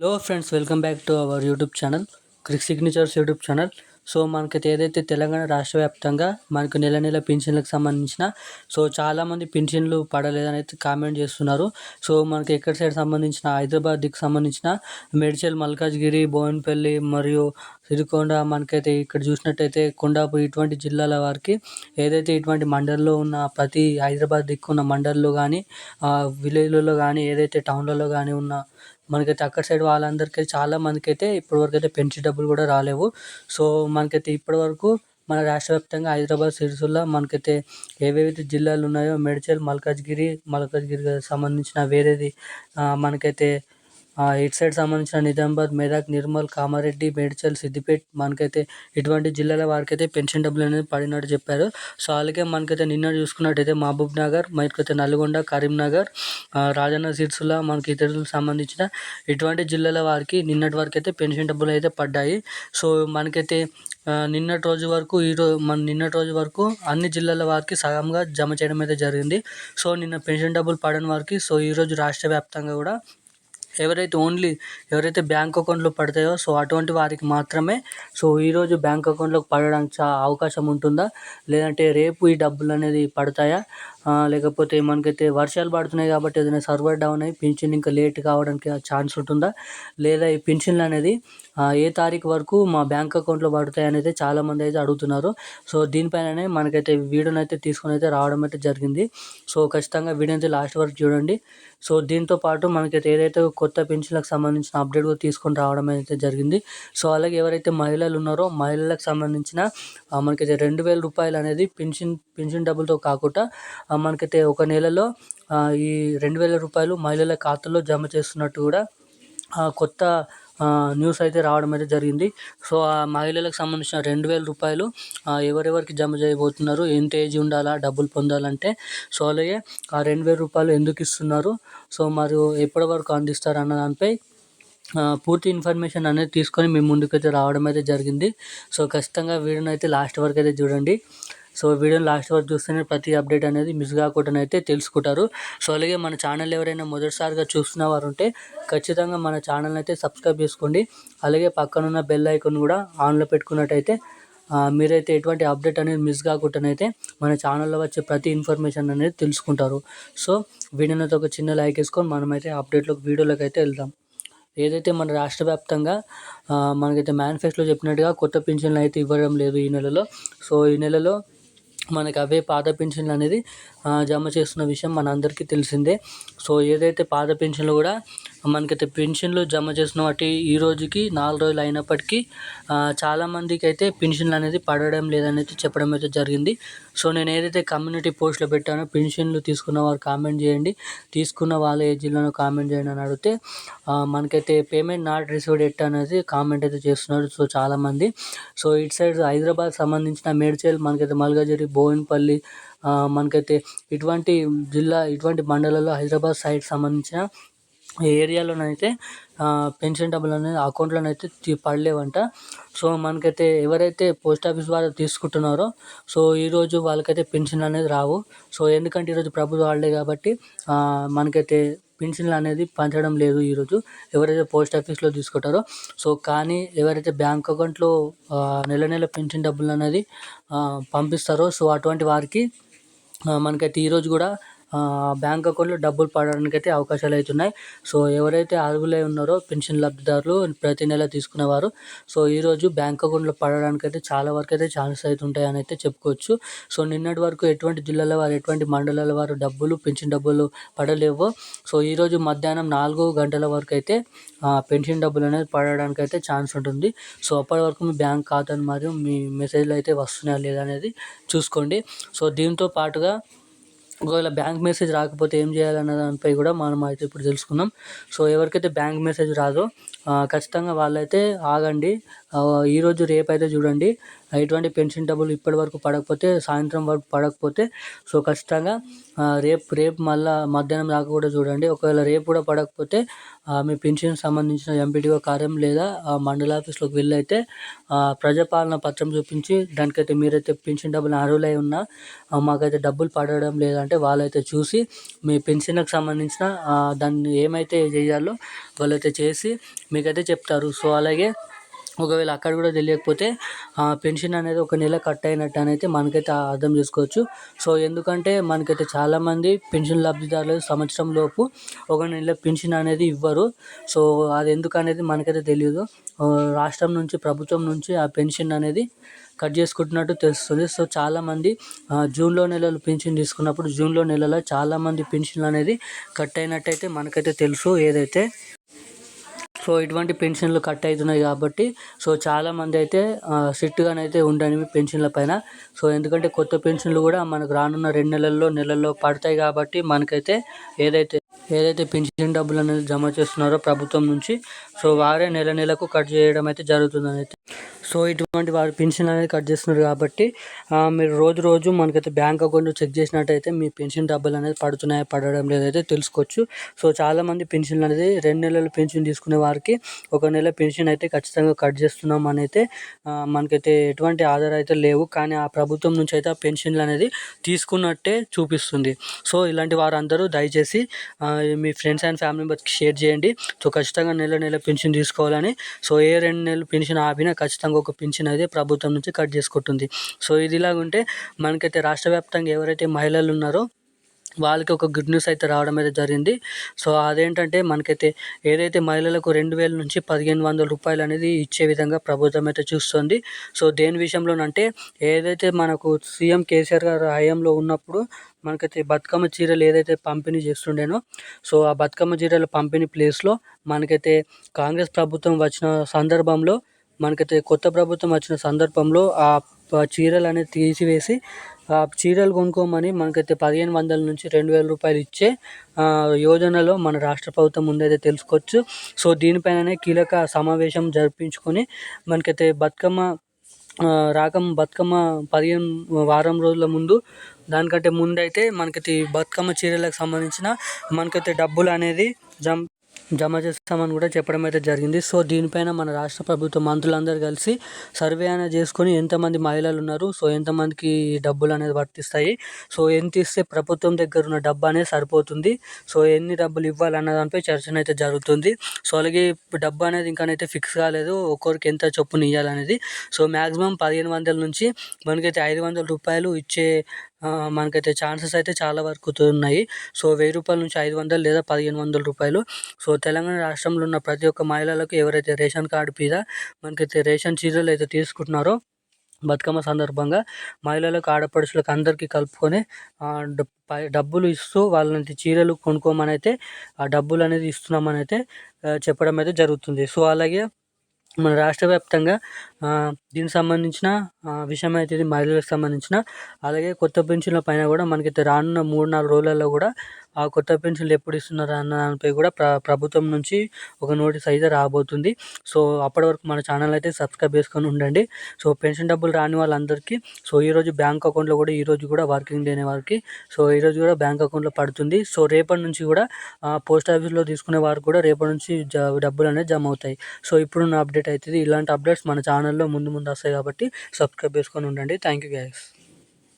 Hello friends welcome back to our YouTube channel Crick Signatures YouTube channel so మనకైతే ఏదైతే తెలంగాణ రాష్ట్ర వ్యాప్తంగా మనకు నెల నెల పింఛన్లకు సంబంధించిన సో చాలామంది పింఛన్లు పడలేదని అయితే కామెంట్ చేస్తున్నారు. సో మనకి ఎక్కడ సైడ్ సంబంధించిన హైదరాబాద్ సంబంధించిన మేడ్చల్ మల్కాజ్గిరి బోయినపల్లి మరియు సిరికొండ మనకైతే ఇక్కడ చూసినట్టయితే కొండాపూర్ ఇటువంటి జిల్లాల వారికి ఏదైతే ఇటువంటి మండల్లో ఉన్న ప్రతి హైదరాబాద్ దిక్కు ఉన్న మండల్లో కానీ విలేజ్లలో కానీ ఏదైతే టౌన్లలో కానీ ఉన్న మనకైతే అక్కడ సైడ్ వాళ్ళందరికీ చాలా మందికి అయితే ఇప్పటివరకు అయితే పెన్షన్ డబ్బులు కూడా రాలేవు. సో మనకైతే ఇప్పటివరకు మన రాష్ట్ర వ్యాప్తంగా హైదరాబాద్ సిరిసిల్ల మనకైతే ఏవేవైతే జిల్లాలు ఉన్నాయో మేడ్చల్ మల్కాజ్గిరి మల్కాజ్గిరికి సంబంధించిన వేరేది మనకైతే ఇటు సైడ్ సంబంధించిన నిజామాబాద్ మెదక్ నిర్మల్ కామారెడ్డి మేడ్చల్ సిద్దిపేట్ మనకైతే ఇటువంటి జిల్లాల వారికైతే పెన్షన్ డబ్బులు అనేది పడినట్టు చెప్పారు. సో అలాగే మనకైతే నిన్న చూసుకున్నట్టయితే మహబూబ్ నగర్ మనకైతే నల్గొండ కరీంనగర్ రాజన్న సిరిసిల్ల మనకి ఇతరులకు సంబంధించిన ఇటువంటి జిల్లాల వారికి నిన్నటి వరకు అయితే పెన్షన్ డబ్బులు అయితే పడ్డాయి. సో మనకైతే నిన్నటి రోజు వరకు ఈరోజు మన నిన్నటి రోజు వరకు అన్ని జిల్లాల వారికి సగంగా జమ చేయడం అయితే జరిగింది. సో నిన్న పెన్షన్ డబ్బులు పడని వారికి సో ఈరోజు రాష్ట్ర వ్యాప్తంగా కూడా ఎవరైతే ఓన్లీ ఎవరైతే బ్యాంక్ అకౌంట్లో పడతాయో సో అటువంటి వారికి మాత్రమే సో ఈరోజు బ్యాంక్ అకౌంట్లోకి పడడానికి అవకాశం ఉంటుందా? లేదంటే రేపు ఈ డబ్బులు అనేది పడతాయా? లేకపోతే మనకైతే వర్షాలు పడుతున్నాయి కాబట్టి ఏదైనా సర్వర్ డౌన్ అయ్యి పింఛన్ ఇంకా లేట్ కావడానికి ఛాన్స్ ఉంటుందా? లేదా ఈ పింఛన్లు అనేది ఏ తారీఖు వరకు మా బ్యాంక్ అకౌంట్లో పడతాయి అనేది చాలామంది అయితే అడుగుతున్నారు. సో దీనిపైననే మనకైతే వీడియోని అయితే తీసుకొని అయితే రావడం అయితే జరిగింది. సో ఖచ్చితంగా వీడియో అయితే లాస్ట్ వరకు చూడండి. సో దీంతో పాటు మనకైతే ఏదైతే కొత్త పెన్షన్లకు సంబంధించిన అప్డేట్ కూడా తీసుకొని రావడం అయితే జరిగింది. సో అలాగే ఎవరైతే మహిళలు ఉన్నారో మహిళలకు సంబంధించిన మనకైతే రెండు వేల రూపాయలు అనేది పెన్షన్ పెన్షన్ డబ్బులతో కాకుండా మనకైతే ఒక నెలలో ఈ రెండు వేల రూపాయలు మహిళల ఖాతాలో జమ చేస్తున్నట్టు కూడా కొత్త న్యూస్ అయితే రావడం అయితే జరిగింది. సో ఆ మహిళలకు సంబంధించిన రెండు వేల రూపాయలు ఎవరెవరికి జమ చేయబోతున్నారు ఎంత ఏజ్ ఉండాలా డబ్బులు పొందాలంటే సో అలాగే ఆ రెండు వేల రూపాయలు ఎందుకు ఇస్తున్నారు సో మరి ఎప్పటి వరకు అందిస్తారు అన్న దానిపై పూర్తి ఇన్ఫర్మేషన్ అనేది తీసుకొని మీ ముందుకైతే రావడం అయితే జరిగింది. సో ఖచ్చితంగా వీడియోని అయితే లాస్ట్ వరకు అయితే చూడండి. సో వీడియోని లాస్ట్ వరకు చూస్తేనే ప్రతి అప్డేట్ అనేది మిస్ కాకుండా అయితే తెలుసుకుంటారు. సో అలాగే మన ఛానల్ ఎవరైనా మొదటిసారిగా చూస్తున్న వారు ఉంటే ఖచ్చితంగా మన ఛానల్ అయితే సబ్స్క్రైబ్ చేసుకోండి. అలాగే పక్కనున్న బెల్ ఐకాన్ కూడా ఆన్లో పెట్టుకున్నట్టయితే మీరైతే ఎటువంటి అప్డేట్ అనేది మిస్ కాకుండానైతే మన ఛానల్లో వచ్చే ప్రతి ఇన్ఫర్మేషన్ అనేది తెలుసుకుంటారు. సో వీడియోనైతే ఒక చిన్న లైక్ వేసుకొని మనమైతే అప్డేట్లోకి వీడియోలోకి అయితే వెళ్దాం. ఏదైతే మన రాష్ట్ర వ్యాప్తంగా మనకైతే మేనిఫెస్టోలో చెప్పినట్టుగా కొత్త పింఛన్లు అయితే ఇవ్వడం లేదు ఈ నెలలో. సో ఈ నెలలో మనకి అవే పాత పెన్షన్లు అనేది జమ చేస్తున్న విషయం మనందరికీ తెలిసిందే. సో ఏదైతే పాత పెన్షన్లు కూడా మనకైతే పెన్షన్లు జమ చేసిన వాటి ఈ రోజుకి నాలుగు రోజులు అయినప్పటికీ చాలామందికి అయితే పెన్షన్లు అనేది పడడం లేదనేది చెప్పడం అయితే జరిగింది. సో నేను ఏదైతే కమ్యూనిటీ పోస్ట్లో పెట్టానో పెన్షన్లు తీసుకున్న వారు కామెంట్ చేయండి. తీసుకున్న వాళ్ళ ఏ కామెంట్ చేయండి అని అడిగితే మనకైతే పేమెంట్ నాట్ రిసీవ్డ్ ఎట్ అనేది కామెంట్ అయితే చేస్తున్నారు. సో చాలామంది సో ఇటు సైడ్ హైదరాబాద్ సంబంధించిన మేడ్చల్ మనకైతే మల్కాజిగిరి బోయినపల్లి మనకైతే ఇటువంటి జిల్లా ఇటువంటి మండలాల్లో హైదరాబాద్ సైడ్ సంబంధించిన ఏరియాలోనైతే పెన్షన్ డబ్బులు అనేది అకౌంట్లోనైతే పడలేవంట. సో మనకైతే ఎవరైతే పోస్ట్ ఆఫీస్ వాళ్ళు తీసుకుంటున్నారో సో ఈరోజు వాళ్ళకైతే పెన్షన్ అనేది రావు. సో ఎందుకంటే ఈరోజు ప్రభుత్వ హాలిడే కాబట్టి మనకైతే పెన్షన్లు అనేది పంచడం లేదు ఈరోజు ఎవరైతే పోస్ట్ ఆఫీస్లో తీసుకుంటారో సో కానీ ఎవరైతే బ్యాంక్ అకౌంట్లో నెల నెల పెన్షన్ డబ్బులు అనేది పంపిస్తారో సో అటువంటి వారికి మనకైతే ఈరోజు కూడా బ్యాంక్ అకౌంట్లో డబ్బులు పడడానికి అయితే అవకాశాలు అయితే ఉన్నాయి. సో ఎవరైతే అర్హులై ఉన్నారో పెన్షన్ లబ్ధిదారులు ప్రతి నెల తీసుకునేవారు. సో ఈరోజు బ్యాంక్ అకౌంట్లో పడడానికి అయితే చాలా వరకు అయితే ఛాన్సెస్ అయితే ఉంటాయని అయితే చెప్పుకోవచ్చు. సో నిన్నటి వరకు ఎటువంటి జిల్లాల వారు ఎటువంటి మండలాల వారు డబ్బులు పెన్షన్ డబ్బులు పడలేవో. సో ఈరోజు మధ్యాహ్నం నాలుగు గంటల వరకు అయితే పెన్షన్ డబ్బులు అనేది పడడానికి అయితే ఛాన్స్ ఉంటుంది. సో అప్పటి వరకు మీ బ్యాంక్ ఖాతాను మరియు మీ మెసేజ్లు అయితే వస్తున్నాయా లేదా అనేది చూసుకోండి. సో దీంతో పాటుగా ఒకవేళ బ్యాంక్ మెసేజ్ రాకపోతే ఏం చేయాలన్న దానిపై కూడా మనం అయితే ఇప్పుడు తెలుసుకుందాం. సో ఎవరికైతే బ్యాంక్ మెసేజ్ రాదో ఖచ్చితంగా వాళ్ళైతే ఆగండి. ఈరోజు రేపు అయితే చూడండి. ఎటువంటి పెన్షన్ డబ్బులు ఇప్పటి వరకు పడకపోతే సాయంత్రం వరకు పడకపోతే సో ఖచ్చితంగా రేపు రేపు మళ్ళీ మధ్యాహ్నం దాకా కూడా చూడండి. ఒకవేళ రేపు కూడా పడకపోతే మీ పెన్షన్ సంబంధించిన ఎంపీటీఓ కార్యం లేదా మండల ఆఫీస్లోకి వెళ్ళైతే ప్రజాపాలన పత్రం చూపించి దానికైతే మీరైతే పెన్షన్ డబ్బులు అర్హులై ఉన్నా మాకైతే డబ్బులు పడడం లేదంటే వాళ్ళైతే చూసి మీ పెన్షన్కి సంబంధించిన దాన్ని ఏమైతే చేయాలో వాళ్ళైతే చేసి మీకైతే చెప్తారు. సో అలాగే ఒకవేళ అక్కడ కూడా తెలియకపోతే పెన్షన్ అనేది ఒక నెల కట్ అయినట్టు అయితే మనకైతే అర్థం చేసుకోవచ్చు. సో ఎందుకంటే మనకైతే చాలామంది పెన్షన్ లబ్ధిదారులు సంవత్సరం లోపు ఒక నెల పెన్షన్ అనేది ఇవ్వరు. సో అది ఎందుకు అనేది మనకైతే తెలియదు రాష్ట్రం నుంచి ప్రభుత్వం నుంచి ఆ పెన్షన్ అనేది కట్ చేసుకుంటున్నట్టు తెలుస్తుంది. సో చాలామంది జూన్లో నెలలు పెన్షన్ తీసుకున్నప్పుడు జూన్లో నెలలో చాలామంది పెన్షన్లు అనేది కట్ అయినట్టయితే మనకైతే తెలుసు ఏదైతే. సో ఇటువంటి పెన్షన్లు కట్ అవుతున్నాయి కాబట్టి సో చాలామంది అయితే సిట్టుగానైతే ఉండనివి పెన్షన్ల పైన. సో ఎందుకంటే కొత్త పెన్షన్లు కూడా మనకు రానున్న రెండు నెలల్లో నెలల్లో పడతాయి కాబట్టి మనకైతే ఏదైతే ఏదైతే పెన్షన్ డబ్బులు అనేది జమ చేస్తున్నారో ప్రభుత్వం నుంచి సో వారే నెల నెలకు కట్ చేయడం అయితే జరుగుతుంది అయితే. సో ఇటువంటి వారు పెన్షన్ అనేది కట్ చేస్తున్నారు కాబట్టి మీరు రోజు రోజు మనకైతే బ్యాంక్ అకౌంట్ చెక్ చేసినట్టయితే మీ పెన్షన్ డబ్బులు అనేది పడుతున్నాయా పడడం లేదైతే తెలుసుకోవచ్చు. సో చాలామంది పెన్షన్ అనేది రెండు నెలలు పెన్షన్ తీసుకునే వారికి ఒక నెల పెన్షన్ అయితే ఖచ్చితంగా కట్ చేస్తున్నాం అయితే మనకైతే ఎటువంటి ఆధార అయితే లేవు. కానీ ఆ ప్రభుత్వం నుంచి అయితే ఆ పెన్షన్లు అనేది తీసుకున్నట్టే చూపిస్తుంది. సో ఇలాంటి వారందరూ దయచేసి మీ ఫ్రెండ్స్ అండ్ ఫ్యామిలీ మెంబర్స్కి షేర్ చేయండి. సో ఖచ్చితంగా నెల నెల పెన్షన్ తీసుకోవాలని. సో ఏ రెండు నెలలు పెన్షన్ ఆపినా ఖచ్చితంగా ఒక పెన్షన్ అయితే ప్రభుత్వం నుంచి కట్ చేసుకుంటుంది. సో ఇది ఇలాగుంటే మనకైతే రాష్ట్ర వ్యాప్తంగా ఎవరైతే మహిళలు ఉన్నారో వాళ్ళకి ఒక గుడ్ న్యూస్ అయితే రావడం అయితే జరిగింది. సో అదేంటంటే మనకైతే ఏదైతే మహిళలకు రెండు వేల నుంచి పదిహేను వందల రూపాయలు అనేది ఇచ్చే విధంగా ప్రభుత్వం అయితే చూస్తుంది. సో దేని విషయంలోనంటే ఏదైతే మనకు సీఎం కేసీఆర్ గారు హయాంలో ఉన్నప్పుడు మనకైతే బతుకమ్మ చీరలు ఏదైతే పంపిణీ చేస్తుండేనో సో ఆ బతుకమ్మ చీరల పంపిణీ ప్లేస్లో మనకైతే కాంగ్రెస్ ప్రభుత్వం వచ్చిన సందర్భంలో మనకైతే కొత్త ప్రభుత్వం వచ్చిన సందర్భంలో ఆ చీరలు అనేది తీసివేసి ఆ చీరలు కొనుక్కోమని మనకైతే పదిహేను వందల నుంచి రెండు వేల రూపాయలు ఇచ్చే యోజనలో మన రాష్ట్ర ప్రభుత్వం ముందైతే తెలుసుకోవచ్చు. సో దీనిపైననే కీలక సమావేశం జరిపించుకొని మనకైతే బతుకమ్మ రాకం బతుకమ్మ పదిహేను వారం రోజుల ముందు దానికంటే ముందైతే మనకైతే బతుకమ్మ చీరలకు సంబంధించిన మనకైతే డబ్బులు అనేది జం జమ చేస్తామని కూడా చెప్పడం అయితే జరిగింది. సో దీనిపైన మన రాష్ట్ర ప్రభుత్వ మంత్రులందరూ కలిసి సర్వే అనేది చేసుకొని ఎంతమంది మహిళలు ఉన్నారు సో ఎంతమందికి డబ్బులు అనేది వర్తిస్తాయి సో ఎంత ఇస్తే ప్రభుత్వం దగ్గర ఉన్న డబ్బు అనేది సరిపోతుంది సో ఎన్ని డబ్బులు ఇవ్వాలన్న దానిపై చర్చ అయితే జరుగుతుంది. సో అలాగే డబ్బు అనేది ఇంకానైతే ఫిక్స్ కాలేదు ఒక్కొరికి ఎంత చొప్పున ఇవ్వాలనేది సో మ్యాక్సిమం పదిహేను వందల నుంచి మనకైతే ఐదు వందల రూపాయలు ఇచ్చే మనకైతే ఛాన్సెస్ అయితే చాలా వరకు ఉన్నాయి. సో వెయ్యి రూపాయల నుంచి ఐదు వందలు లేదా పదిహేను వందల రూపాయలు. సో తెలంగాణ రాష్ట్రంలో ఉన్న ప్రతి ఒక్క మహిళలకు ఎవరైతే రేషన్ కార్డు మీద మనకైతే రేషన్ చీరలు అయితే తీసుకుంటున్నారో బతుకమ్మ సందర్భంగా మహిళలకు ఆడపడుచులకు అందరికీ కలుపుకొని డబ్బులు ఇస్తూ వాళ్ళని చీరలు కొనుక్కోమని అయితే ఆ డబ్బులు అనేది ఇస్తున్నామని అయితే చెప్పడం అయితే జరుగుతుంది. సో అలాగే మన రాష్ట్ర వ్యాప్తంగా దీనికి సంబంధించిన విషయం అయితే ఇది మహిళలకు సంబంధించిన అలాగే కొత్త పెన్షన్ల పైన కూడా మనకైతే రానున్న మూడు నాలుగు రోజులలో కూడా ఆ కొత్త పెన్షన్లు ఎప్పుడు ఇస్తున్నారు అన్న దానిపై కూడా ప్ర ప్రభుత్వం నుంచి ఒక నోటీస్ అయితే రాబోతుంది. సో అప్పటి వరకు మన ఛానల్ అయితే సబ్స్క్రైబ్ చేసుకొని ఉండండి. సో పెన్షన్ డబ్బులు రాని వాళ్ళందరికీ సో ఈరోజు బ్యాంక్ అకౌంట్లో కూడా ఈరోజు కూడా వర్కింగ్ డే వారికి. సో ఈరోజు కూడా బ్యాంక్ అకౌంట్లో పడుతుంది. సో రేపటి నుంచి కూడా పోస్ట్ ఆఫీస్లో తీసుకునే వారికి కూడా రేపటి నుంచి డబ్బులు అనేది జమ అవుతాయి. సో ఇప్పుడున్న అప్డేట్ అవుతుంది ఇలాంటి అప్డేట్స్ మన ఛానల్లో ముందు ముందు వస్తాయి కాబట్టి సబ్స్క్రైబ్ చేసుకొని ఉండండి. Thank you guys.